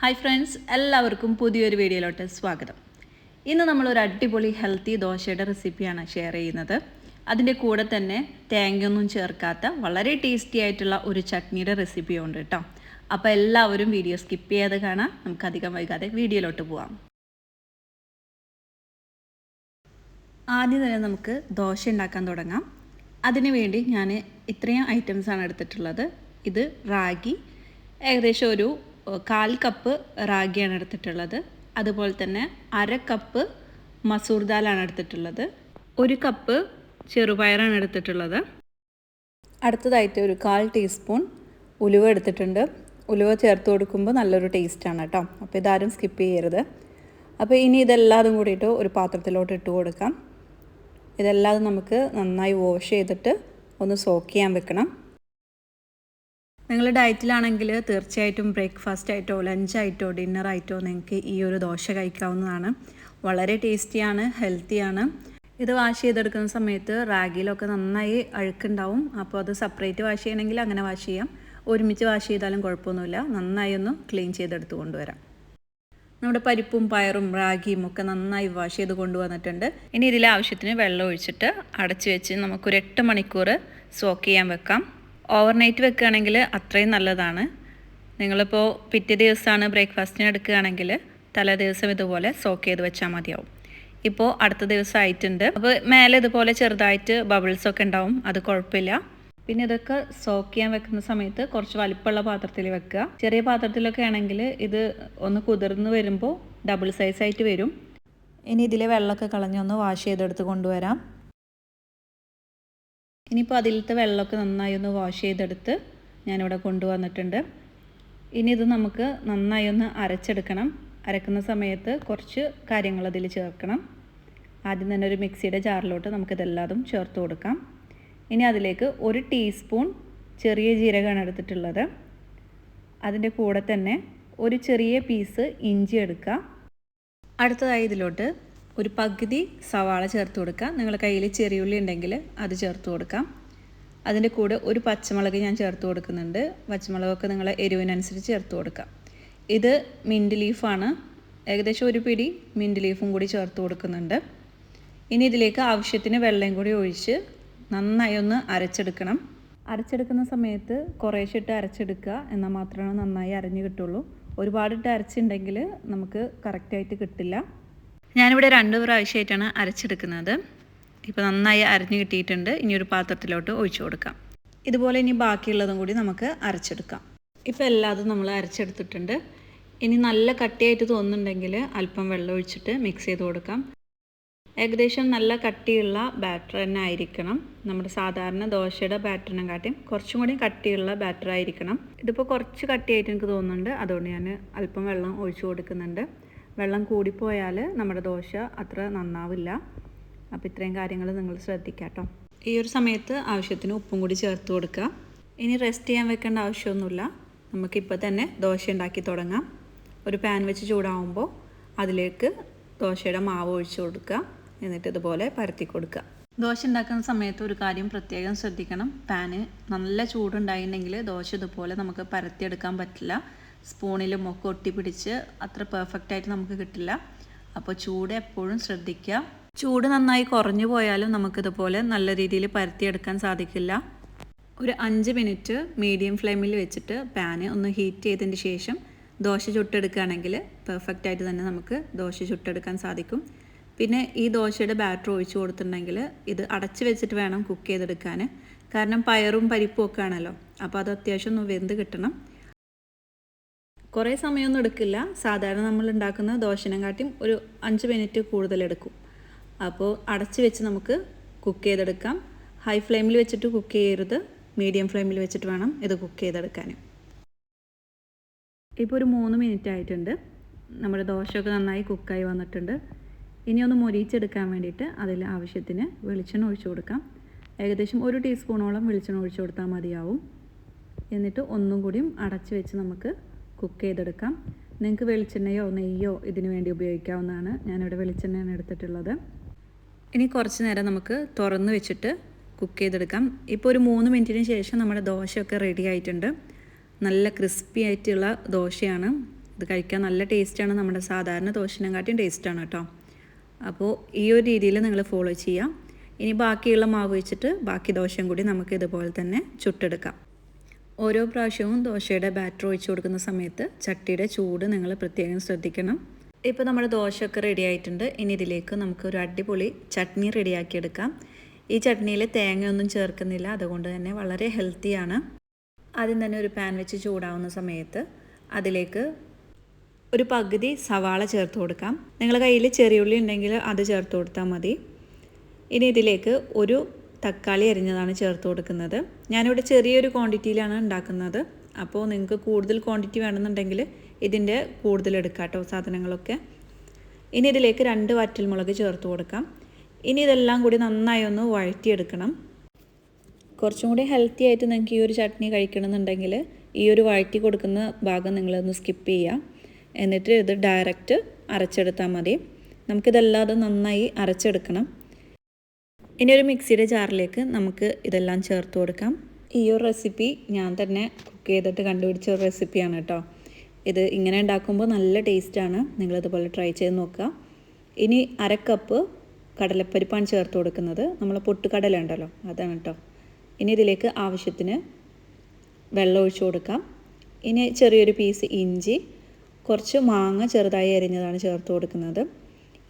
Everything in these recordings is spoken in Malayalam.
ഹായ് ഫ്രണ്ട്സ് എല്ലാവർക്കും പുതിയൊരു വീഡിയോയിലോട്ട് സ്വാഗതം. ഇന്ന് നമ്മളൊരു അടിപൊളി ഹെൽത്തി ദോശയുടെ റെസിപ്പിയാണ് ഷെയർ ചെയ്യുന്നത്. അതിന്റെ കൂടെ തന്നെ തേങ്ങയൊന്നും ചേർക്കാത്ത വളരെ ടേസ്റ്റി ആയിട്ടുള്ള ഒരു ചട്നിയുടെ റെസിപ്പിയും ഉണ്ട് കേട്ടോ. അപ്പോൾ എല്ലാവരും വീഡിയോ സ്കിപ്പ് ചെയ്യാതെ കാണാം. നമുക്ക് അധികം വൈകാതെ വീഡിയോയിലോട്ട് പോവാം. ആദ്യം തന്നെ നമുക്ക് ദോശ ഉണ്ടാക്കാൻ തുടങ്ങാം. അതിനു വേണ്ടി ഞാൻ ഇത്രയും ഐറ്റംസാണ് എടുത്തിട്ടുള്ളത്. ഇത് റാഗി ഏകദേശം ഒരു കാൽ കപ്പ് റാഗിയാണ് എടുത്തിട്ടുള്ളത്. അതുപോലെ തന്നെ അര കപ്പ് മസൂർ ദാലാണ് എടുത്തിട്ടുള്ളത്. ഒരു കപ്പ് ചെറുപയറാണ് എടുത്തിട്ടുള്ളത്. അടുത്തതായിട്ട് ഒരു കാൽ ടീസ്പൂൺ ഉലുവ എടുത്തിട്ടുണ്ട്. ഉലുവ ചേർത്ത് കൊടുക്കുമ്പോൾ നല്ലൊരു ടേസ്റ്റാണ് കേട്ടോ. അപ്പോൾ ഇതാരും സ്കിപ്പ് ചെയ്യരുത്. അപ്പോൾ ഇനി ഇതെല്ലാതും കൂടിയിട്ട് ഒരു പാത്രത്തിലോട്ട് ഇട്ട് കൊടുക്കാം. ഇതെല്ലാം നമുക്ക് നന്നായി വാഷ് ചെയ്തിട്ട് ഒന്ന് സോക്ക് ചെയ്യാൻ വെക്കണം. നിങ്ങൾ ഡയറ്റിലാണെങ്കിൽ തീർച്ചയായിട്ടും ബ്രേക്ക്ഫാസ്റ്റ് ആയിട്ടോ ലഞ്ചായിട്ടോ ഡിന്നറായിട്ടോ നിങ്ങൾക്ക് ഈ ഒരു ദോശ കഴിക്കാവുന്നതാണ്. വളരെ ടേസ്റ്റിയാണ് ഹെൽത്തിയാണ്. ഇത് വാഷ് ചെയ്തെടുക്കുന്ന സമയത്ത് റാഗിയിലൊക്കെ നന്നായി അഴുക്കുണ്ടാവും. അപ്പോൾ അത് സെപ്പറേറ്റ് വാഷ് ചെയ്യണമെങ്കിൽ അങ്ങനെ വാഷ് ചെയ്യാം. ഒരുമിച്ച് വാഷ് ചെയ്താലും കുഴപ്പമൊന്നുമില്ല. നന്നായി ഒന്ന് ക്ലീൻ ചെയ്തെടുത്ത് കൊണ്ടുവരാം. നമ്മുടെ പരിപ്പും പയറും റാഗിയും ഒക്കെ നന്നായി വാഷ് ചെയ്ത് കൊണ്ടുവന്നിട്ടുണ്ട്. ഇനി ഇതിൽ ആവശ്യത്തിന് വെള്ളം ഒഴിച്ചിട്ട് അടച്ചു വെച്ച് നമുക്കൊരു എട്ട് മണിക്കൂർ സോക്ക് ചെയ്യാൻ വെക്കാം. ഓവർനൈറ്റ് വെക്കുകയാണെങ്കിൽ അത്രയും നല്ലതാണ്. നിങ്ങളിപ്പോൾ പിറ്റേ ദിവസമാണ് ബ്രേക്ക്ഫാസ്റ്റിന് എടുക്കുകയാണെങ്കിൽ തലേ ദിവസം ഇതുപോലെ സോക്ക് ചെയ്ത് വെച്ചാൽ മതിയാവും. ഇപ്പോൾ അടുത്ത ദിവസം ആയിട്ടുണ്ട്. അപ്പോൾ മേലെ ഇതുപോലെ ചെറുതായിട്ട് ബബിൾസൊക്കെ ഉണ്ടാവും. അത് കുഴപ്പമില്ല. പിന്നെ ഇതൊക്കെ സോക്ക് ചെയ്യാൻ വെക്കുന്ന സമയത്ത് കുറച്ച് വലിപ്പമുള്ള പാത്രത്തിൽ വെക്കുക. ചെറിയ പാത്രത്തിലൊക്കെ ആണെങ്കിൽ ഇത് ഒന്ന് കുതിർന്ന് വരുമ്പോൾ ഡബിൾ സൈസായിട്ട് വരും. ഇനി ഇതിലെ വെള്ളമൊക്കെ കളഞ്ഞൊന്ന് വാഷ് ചെയ്തെടുത്ത് കൊണ്ടുവരാം. ഇനിയിപ്പോൾ അതിലത്തെ വെള്ളമൊക്കെ നന്നായി ഒന്ന് വാഷ് ചെയ്തെടുത്ത് ഞാനിവിടെ കൊണ്ടുവന്നിട്ടുണ്ട്. ഇനി ഇത് നമുക്ക് നന്നായി ഒന്ന് അരച്ചെടുക്കണം. അരക്കുന്ന സമയത്ത് കുറച്ച് കാര്യങ്ങൾ അതിൽ ചേർക്കണം. ആദ്യം തന്നെ ഒരു മിക്സിയുടെ ജാറിലോട്ട് നമുക്കിതെല്ലാതും ചേർത്ത് കൊടുക്കാം. ഇനി അതിലേക്ക് ഒരു ടീസ്പൂൺ ചെറിയ ജീരകമാണ് എടുത്തിട്ടുള്ളത്. അതിന്റെ കൂടെ തന്നെ ഒരു ചെറിയ പീസ് ഇഞ്ചി എടുക്കുക അടുത്തതായി ഇതിലോട്ട് ഒരു പകുതി സവാള ചേർത്ത് കൊടുക്കാം നിങ്ങളുടെ കയ്യിൽ ചെറിയുള്ളി ഉണ്ടെങ്കിൽ അത് ചേർത്ത് കൊടുക്കാം. അതിന്റെ കൂടെ ഒരു പച്ചമുളക് ഞാൻ ചേർത്ത് കൊടുക്കുന്നുണ്ട്. പച്ചമുളകൊക്കെ നിങ്ങൾ എരിവിനനുസരിച്ച് ചേർത്ത് കൊടുക്കാം. ഇത് മിന്റ് ലീഫാണ് ഏകദേശം ഒരു പിടി മിന്റ് ലീഫും കൂടി ചേർത്ത് കൊടുക്കുന്നുണ്ട്. ഇനി ഇതിലേക്ക് ആവശ്യത്തിന് വെള്ളം കൂടി ഒഴിച്ച് നന്നായി ഒന്ന് അരച്ചെടുക്കണം. അരച്ചെടുക്കുന്ന സമയത്ത് കുറേശ്ശിട്ട് അരച്ചെടുക്കുക എന്നാൽ മാത്രമേ നന്നായി അരഞ്ഞ് കിട്ടുള്ളൂ. ഒരുപാടിട്ട് അരച്ചിട്ടുണ്ടെങ്കിൽ നമുക്ക് കറക്റ്റായിട്ട് കിട്ടില്ല. ഞാനിവിടെ രണ്ട് പ്രാവശ്യമായിട്ടാണ് അരച്ചെടുക്കുന്നത്. ഇപ്പോൾ നന്നായി അരഞ്ഞു കിട്ടിയിട്ടുണ്ട്. ഇനി ഒരു പാത്രത്തിലോട്ട് ഒഴിച്ചു കൊടുക്കാം. ഇതുപോലെ ഇനി ബാക്കിയുള്ളതും കൂടി നമുക്ക് അരച്ചെടുക്കാം. ഇപ്പോൾ എല്ലാതും നമ്മൾ അരച്ചെടുത്തിട്ടുണ്ട്. ഇനി നല്ല കട്ടിയായിട്ട് തോന്നുന്നുണ്ടെങ്കിൽ അല്പം വെള്ളം ഒഴിച്ചിട്ട് മിക്സ് ചെയ്ത് കൊടുക്കാം. ഏകദേശം നല്ല കട്ടിയുള്ള ബാറ്റർ തന്നെ ആയിരിക്കണം. നമ്മുടെ സാധാരണ ദോശയുടെ ബാറ്ററിനെ കാട്ടിയും കുറച്ചും കൂടി കട്ടിയുള്ള ബാറ്റർ ആയിരിക്കണം. ഇതിപ്പോൾ കുറച്ച് കട്ടിയായിട്ട് എനിക്ക് തോന്നുന്നുണ്ട്. അതുകൊണ്ട് ഞാൻ അല്പം വെള്ളം ഒഴിച്ചു കൊടുക്കുന്നുണ്ട്. വെള്ളം കൂടിപ്പോയാൽ നമ്മുടെ ദോശ അത്ര നന്നാവില്ല. അപ്പോൾ ഇത്രയും കാര്യങ്ങൾ നിങ്ങൾ ശ്രദ്ധിക്കുക കേട്ടോ ഈ ഒരു സമയത്ത് ആവശ്യത്തിന് ഉപ്പും കൂടി ചേർത്ത് കൊടുക്കുക. ഇനി റെസ്റ്റ് ചെയ്യാൻ വെക്കേണ്ട ആവശ്യമൊന്നുമില്ല. നമുക്കിപ്പോൾ തന്നെ ദോശ ഉണ്ടാക്കി തുടങ്ങാം. ഒരു പാൻ വെച്ച് ചൂടാവുമ്പോൾ അതിലേക്ക് ദോശയുടെ മാവ് ഒഴിച്ച് കൊടുക്കുക. എന്നിട്ട് ഇതുപോലെ പരത്തി കൊടുക്കുക. ദോശ ഉണ്ടാക്കുന്ന സമയത്ത് ഒരു കാര്യം പ്രത്യേകം ശ്രദ്ധിക്കണം. പാന് നല്ല ചൂടുണ്ടായിട്ടുണ്ടെങ്കിൽ ദോശ ഇതുപോലെ നമുക്ക് പരത്തിയെടുക്കാൻ പറ്റില്ല. സ്പൂണിലും ഒക്കെ ഒട്ടിപ്പിടിച്ച് അത്ര പെർഫെക്റ്റ് ആയിട്ട് നമുക്ക് കിട്ടില്ല. അപ്പോൾ ചൂട് എപ്പോഴും ശ്രദ്ധിക്കുക. ചൂട് നന്നായി കുറഞ്ഞു പോയാലും നമുക്കിതുപോലെ നല്ല രീതിയിൽ പരത്തിയെടുക്കാൻ സാധിക്കില്ല. ഒരു അഞ്ച് മിനിറ്റ് മീഡിയം ഫ്ലെയിമിൽ വെച്ചിട്ട് പാന് ഒന്ന് ഹീറ്റ് ചെയ്തതിന് ശേഷം ദോശ ചുട്ടെടുക്കുകയാണെങ്കിൽ പെർഫെക്റ്റ് ആയിട്ട് തന്നെ നമുക്ക് ദോശ ചുട്ടെടുക്കാൻ സാധിക്കും. പിന്നെ ഈ ദോശയുടെ ബാറ്റർ ഒഴിച്ചു കൊടുത്തിട്ടുണ്ടെങ്കിൽ ഇത് അടച്ച് വെച്ചിട്ട് വേണം കുക്ക് ചെയ്തെടുക്കാൻ. കാരണം പയറും പരിപ്പും ഒക്കെ ആണല്ലോ. അപ്പോൾ അത് അത്യാവശ്യം ഒന്ന് വെന്ത് കിട്ടണം. കുറേ സമയമൊന്നും എടുക്കില്ല. സാധാരണ നമ്മൾ ഉണ്ടാക്കുന്ന ദോശനം കാട്ടിയും ഒരു അഞ്ച് മിനിറ്റ് കൂടുതൽ എടുക്കും. അപ്പോൾ അടച്ച് വെച്ച് നമുക്ക് കുക്ക് ചെയ്തെടുക്കാം. ഹൈ ഫ്ലെയിമിൽ വെച്ചിട്ട് കുക്ക് ചെയ്യരുത്. മീഡിയം ഫ്ലെയിമിൽ വെച്ചിട്ട് വേണം ഇത് കുക്ക് ചെയ്തെടുക്കാൻ. ഇപ്പോൾ ഒരു മൂന്ന് മിനിറ്റ് ആയിട്ടുണ്ട്. നമ്മുടെ ദോശയൊക്കെ നന്നായി കുക്കായി വന്നിട്ടുണ്ട്. ഇനി ഒന്ന് മൊരിച്ചെടുക്കാൻ വേണ്ടിയിട്ട് അതിൽ ആവശ്യത്തിന് വെളിച്ചെണ്ണ ഒഴിച്ചു കൊടുക്കാം. ഏകദേശം ഒരു ടീസ്പൂണോളം വെളിച്ചെണ്ണ ഒഴിച്ചു കൊടുത്താൽ മതിയാവും. എന്നിട്ട് ഒന്നും കൂടിയും അടച്ച് വെച്ച് നമുക്ക് കുക്ക് ചെയ്തെടുക്കാം. നിങ്ങൾക്ക് വെളിച്ചെണ്ണയോ നെയ്യോ ഇതിന് വേണ്ടി ഉപയോഗിക്കാവുന്നതാണ്. ഞാനിവിടെ വെളിച്ചെണ്ണയാണ് എടുത്തിട്ടുള്ളത്. ഇനി കുറച്ച് നേരം നമുക്ക് തുറന്ന് വെച്ചിട്ട് കുക്ക് ചെയ്തെടുക്കാം. ഇപ്പോൾ ഒരു മൂന്ന് മിനിറ്റിന് ശേഷം നമ്മുടെ ദോശയൊക്കെ റെഡി ആയിട്ടുണ്ട്. നല്ല ക്രിസ്പി ആയിട്ടുള്ള ദോശയാണ്. ഇത് കഴിക്കാൻ നല്ല ടേസ്റ്റാണ് നമ്മുടെ സാധാരണ ദോശനെക്കാട്ടിയും ടേസ്റ്റാണ് കേട്ടോ. അപ്പോൾ ഈ ഒരു രീതിയിൽ നിങ്ങൾ ഫോളോ ചെയ്യാം ഇനി ബാക്കിയുള്ള മാവ് വെച്ചിട്ട് ബാക്കി ദോശയും കൂടി നമുക്ക് ഇതുപോലെ തന്നെ ചുട്ടെടുക്കാം. ഓരോ പ്രാവശ്യവും ദോശയുടെ ബാറ്റർ ഒഴിച്ചു കൊടുക്കുന്ന സമയത്ത് ചട്ടിയുടെ ചൂട് നിങ്ങൾ പ്രത്യേകം ശ്രദ്ധിക്കണം. ഇപ്പോൾ നമ്മുടെ ദോശയൊക്കെ റെഡി ആയിട്ടുണ്ട്. ഇനി ഇതിലേക്ക് നമുക്ക് ഒരു അടിപൊളി ചട്നി റെഡിയാക്കിയെടുക്കാം ഈ ചട്നിയിൽ തേങ്ങയൊന്നും ചേർക്കുന്നില്ല. അതുകൊണ്ട് തന്നെ വളരെ ഹെൽത്തിയാണ് ആദ്യം തന്നെ ഒരു പാൻ വെച്ച് ചൂടാവുന്ന സമയത്ത് അതിലേക്ക് ഒരു പകുതി സവാള ചേർത്ത് കൊടുക്കാം. നിങ്ങളുടെ കയ്യിൽ ചെറിയുള്ളി ഉണ്ടെങ്കിൽ അത് ചേർത്ത് കൊടുത്താൽ മതി. ഇനി ഇതിലേക്ക് ഒരു തക്കാളി അരിഞ്ഞതാണ് ചേർത്ത് കൊടുക്കുന്നത്. ഞാനിവിടെ ചെറിയൊരു ക്വാണ്ടിറ്റിയിലാണ് ഉണ്ടാക്കുന്നത്. അപ്പോൾ നിങ്ങൾക്ക് കൂടുതൽ ക്വാണ്ടിറ്റി വേണമെന്നുണ്ടെങ്കിൽ ഇതിന്റെ കൂടുതൽ എടുക്കാം കേട്ടോ സാധനങ്ങളൊക്കെ. ഇനി ഇതിലേക്ക് രണ്ട് വറ്റൽമുളക് ചേർത്ത് കൊടുക്കാം. ഇനി ഇതെല്ലാം കൂടി നന്നായി ഒന്ന് വഴറ്റിയെടുക്കണം. കുറച്ചും കൂടി ഹെൽത്തി ആയിട്ട് നിങ്ങൾക്ക് ഈ ഒരു ചട്നി കഴിക്കണമെന്നുണ്ടെങ്കിൽ ഈ ഒരു വഴറ്റി കൊടുക്കുന്ന ഭാഗം നിങ്ങളൊന്ന് സ്കിപ്പ് ചെയ്യുക. എന്നിട്ട് ഇത് ഡയറക്റ്റ് അരച്ചെടുത്താൽ മതി. നമുക്കിതല്ലാതെ നന്നായി അരച്ചെടുക്കണം. ഇനി ഒരു മിക്സിയുടെ ജാറിലേക്ക് നമുക്ക് ഇതെല്ലാം ചേർത്ത് കൊടുക്കാം. ഈ ഒരു റെസിപ്പി ഞാൻ തന്നെ കുക്ക് ചെയ്തിട്ട് കണ്ടുപിടിച്ച ഒരു റെസിപ്പിയാണ് കേട്ടോ. ഇത് ഇങ്ങനെ ഉണ്ടാക്കുമ്പോൾ നല്ല ടേസ്റ്റാണ് നിങ്ങളിതുപോലെ ട്രൈ ചെയ്ത് നോക്കുക. ഇനി അര കപ്പ് കടലപ്പരിപ്പാണ് ചേർത്ത് കൊടുക്കുന്നത്. നമ്മൾ പൊട്ടുകടല ഉണ്ടല്ലോ അതാണ് കേട്ടോ. ഇനി ഇതിലേക്ക് ആവശ്യത്തിന് വെള്ളം ഒഴിച്ചു കൊടുക്കാം. ഇനി ചെറിയൊരു പീസ് ഇഞ്ചി കുറച്ച് മാങ്ങ ചെറുതായി അരിഞ്ഞതാണ് ചേർത്ത് കൊടുക്കുന്നത്.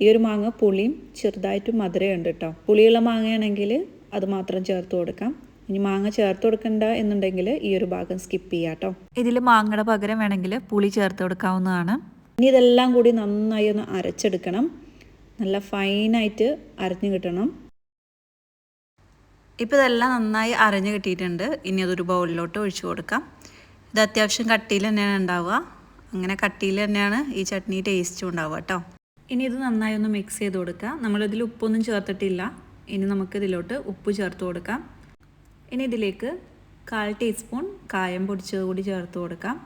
ഈ ഒരു മാങ്ങ പുളിയും ചെറുതായിട്ട് മധുരമുണ്ട് കേട്ടോ പുളിയുള്ള മാങ്ങയാണെങ്കിൽ അത് മാത്രം ചേർത്ത് കൊടുക്കാം. ഇനി മാങ്ങ ചേർത്ത് കൊടുക്കണ്ട എന്നുണ്ടെങ്കിൽ ഈ ഒരു ഭാഗം സ്കിപ്പ് ചെയ്യാം കേട്ടോ ഇതിൽ മാങ്ങയുടെ പകരം വേണമെങ്കിൽ പുളി ചേർത്ത് കൊടുക്കാവുന്നതാണ്. ഇനി ഇതെല്ലാം കൂടി നന്നായി ഒന്ന് അരച്ചെടുക്കണം. നല്ല ഫൈനായിട്ട് അരഞ്ഞു കിട്ടണം. ഇപ്പോൾ ഇതെല്ലാം നന്നായി അരഞ്ഞു കിട്ടിയിട്ടുണ്ട്. ഇനി അതൊരു ബൗളിലോട്ട് ഒഴിച്ചു കൊടുക്കാം. ഇത് അത്യാവശ്യം കട്ടിയിൽ തന്നെയാണ് ഉണ്ടാവുക. അങ്ങനെ കട്ടിയിൽ തന്നെയാണ് ഈ ചട്നി ടേസ്റ്റും ഉണ്ടാവുക കേട്ടോ ഇനി ഇത് നന്നായി ഒന്ന് മിക്സ് ചെയ്ത് കൊടുക്കുക നമ്മളിതിൽ ഉപ്പൊന്നും ചേർത്തിട്ടില്ല. ഇനി നമുക്ക് ഇതിലോട്ട് ഉപ്പ് ചേർത്ത് കൊടുക്കാം. ഇനി ഇതിലേക്ക് കാൽ ടീസ്പൂൺ കായം പൊടിച്ചത് കൂടി ചേർത്ത് കൊടുക്കാം.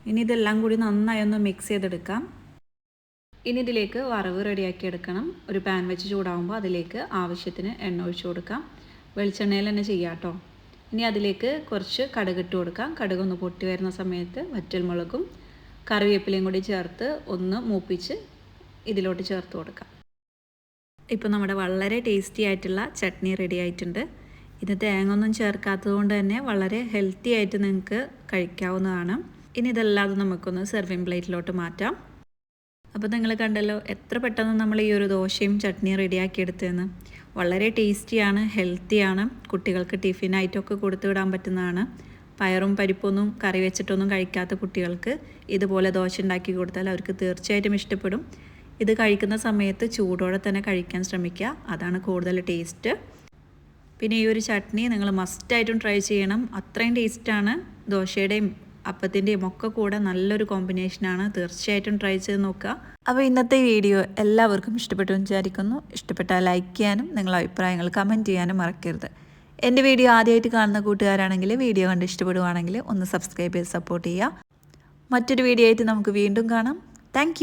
ഇനി ഇതെല്ലാം കൂടി നന്നായി ഒന്ന് മിക്സ് ചെയ്തെടുക്കാം. ഇനി ഇതിലേക്ക് വറവ് റെഡിയാക്കി എടുക്കണം. ഒരു പാൻ വെച്ച് ചൂടാകുമ്പോൾ അതിലേക്ക് ആവശ്യത്തിന് എണ്ണ ഒഴിച്ചു കൊടുക്കാം. വെളിച്ചെണ്ണയിൽ തന്നെ ചെയ്യാം ഇനി അതിലേക്ക് കുറച്ച് കടുകിട്ട് കൊടുക്കാം. കടുക് ഒന്ന് പൊട്ടി വരുന്ന സമയത്ത് വറ്റൽമുളകും കറിവേപ്പിലയും കൂടി ചേർത്ത് ഒന്ന് മൂപ്പിച്ച് ഇതിലോട്ട് ചേർത്ത് കൊടുക്കാം. ഇപ്പോൾ നമ്മുടെ വളരെ ടേസ്റ്റി ആയിട്ടുള്ള ചട്നി റെഡി ആയിട്ടുണ്ട്. ഇത് തേങ്ങ ഒന്നും ചേർക്കാത്തത് കൊണ്ട് തന്നെ വളരെ ഹെൽത്തി ആയിട്ട് നിങ്ങൾക്ക് കഴിക്കാവുന്നതാണ്. ഇനി ഇതല്ലാതെ നമുക്കൊന്ന് സെർവിങ് പ്ലേറ്റിലോട്ട് മാറ്റാം. അപ്പോൾ നിങ്ങൾ കണ്ടല്ലോ എത്ര പെട്ടെന്ന് നമ്മൾ ഈ ഒരു ദോശയും ചട്നി റെഡിയാക്കി എടുത്തതെന്ന്. വളരെ ടേസ്റ്റിയാണ് ഹെൽത്തിയാണ് കുട്ടികൾക്ക് ടിഫിനായിട്ടൊക്കെ കൊടുത്തു വിടാൻ പറ്റുന്നതാണ്. പയറും പരിപ്പൊന്നും കറി വെച്ചിട്ടൊന്നും കഴിക്കാത്ത കുട്ടികൾക്ക് ഇതുപോലെ ദോശ ഉണ്ടാക്കി കൊടുത്താൽ അവർക്ക് തീർച്ചയായിട്ടും ഇഷ്ടപ്പെടും. ഇത് കഴിക്കുന്ന സമയത്ത് ചൂടോടെ തന്നെ കഴിക്കാൻ ശ്രമിക്കുക. അതാണ് കൂടുതൽ ടേസ്റ്റ്. പിന്നെ ഈ ഒരു ചട്നി നിങ്ങൾ മസ്റ്റായിട്ടും ട്രൈ ചെയ്യണം. അത്രയും ടേസ്റ്റാണ് ദോശയുടെയും അപ്പത്തിന്റെയും ഒക്കെ കൂടെ നല്ലൊരു കോമ്പിനേഷനാണ് തീർച്ചയായിട്ടും ട്രൈ ചെയ്ത് നോക്കുക. അപ്പോൾ ഇന്നത്തെ വീഡിയോ എല്ലാവർക്കും ഇഷ്ടപ്പെട്ടു വിചാരിക്കുന്നു. ഇഷ്ടപ്പെട്ടാൽ ലൈക്ക് ചെയ്യാനും നിങ്ങളുടെ അഭിപ്രായങ്ങൾ കമന്റ് ചെയ്യാനും മറക്കരുത്. എന്റെ വീഡിയോ ആദ്യമായിട്ട് കാണുന്ന കൂട്ടുകാരാണെങ്കിൽ വീഡിയോ കണ്ട് ഇഷ്ടപ്പെടുവാണെങ്കിൽ ഒന്ന് സബ്സ്ക്രൈബ് ചെയ്ത് സപ്പോർട്ട് ചെയ്യുക. മറ്റൊരു വീഡിയോ ആയിട്ട് നമുക്ക് വീണ്ടും കാണാം. താങ്ക്